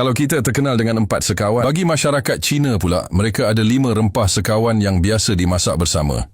Kalau kita terkenal dengan empat sekawan, bagi masyarakat Cina pula, mereka ada lima rempah sekawan yang biasa dimasak bersama.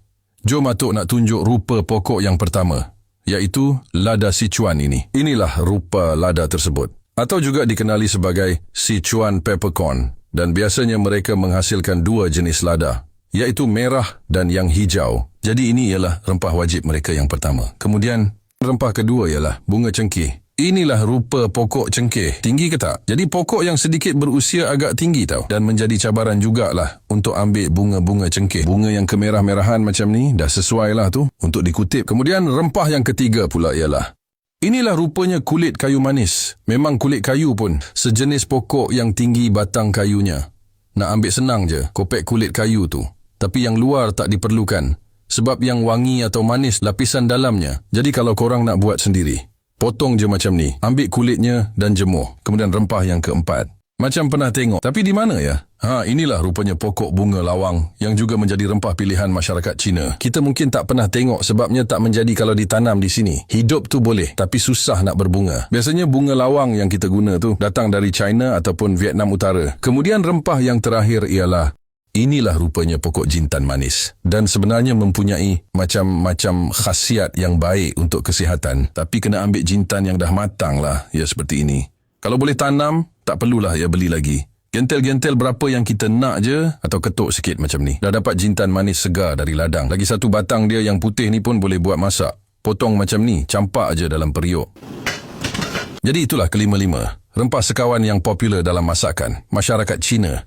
Jom Atuk nak tunjuk rupa pokok yang pertama, iaitu lada Sichuan ini. Inilah rupa lada tersebut. Atau juga dikenali sebagai Sichuan peppercorn dan biasanya mereka menghasilkan dua jenis lada, iaitu merah dan yang hijau. Jadi ini ialah rempah wajib mereka yang pertama. Kemudian rempah kedua ialah bunga cengkeh. Inilah rupa pokok cengkeh. Tinggi ke tak? Jadi pokok yang sedikit berusia agak tinggi tau. Dan menjadi cabaran jugalah untuk ambil bunga-bunga cengkeh. Bunga yang kemerah-merahan macam ni dah sesuai lah tu untuk dikutip. Kemudian rempah yang ketiga pula ialah Inilah rupanya kulit kayu manis. Memang kulit kayu pun sejenis pokok yang tinggi batang kayunya. Nak ambil senang je, kopek kulit kayu tu. Tapi yang luar tak diperlukan. Sebab yang wangi atau manis lapisan dalamnya. Jadi kalau korang nak buat sendiri, potong je macam ni. Ambil kulitnya dan jemur. Kemudian rempah yang keempat. Macam pernah tengok. Tapi di mana ya? Ha, inilah rupanya pokok bunga lawang yang juga menjadi rempah pilihan masyarakat Cina. Kita mungkin tak pernah tengok sebabnya tak menjadi kalau ditanam di sini. Hidup tu boleh, tapi susah nak berbunga. Biasanya bunga lawang yang kita guna tu datang dari China ataupun Vietnam Utara. Kemudian rempah yang terakhir ialah Inilah rupanya pokok jintan manis dan sebenarnya mempunyai macam-macam khasiat yang baik untuk kesihatan. Tapi kena ambil jintan yang dah matang lah, ya seperti ini. Kalau boleh tanam, tak perlulah ya beli lagi. Gentel-gentel berapa yang kita nak je atau ketuk sikit macam ni. Dah dapat jintan manis segar dari ladang. Lagi satu batang dia yang putih ni pun boleh buat masak. Potong macam ni, campak aja dalam periuk. Jadi itulah kelima-lima. Rempah sekawan yang popular dalam masakan. Masyarakat Cina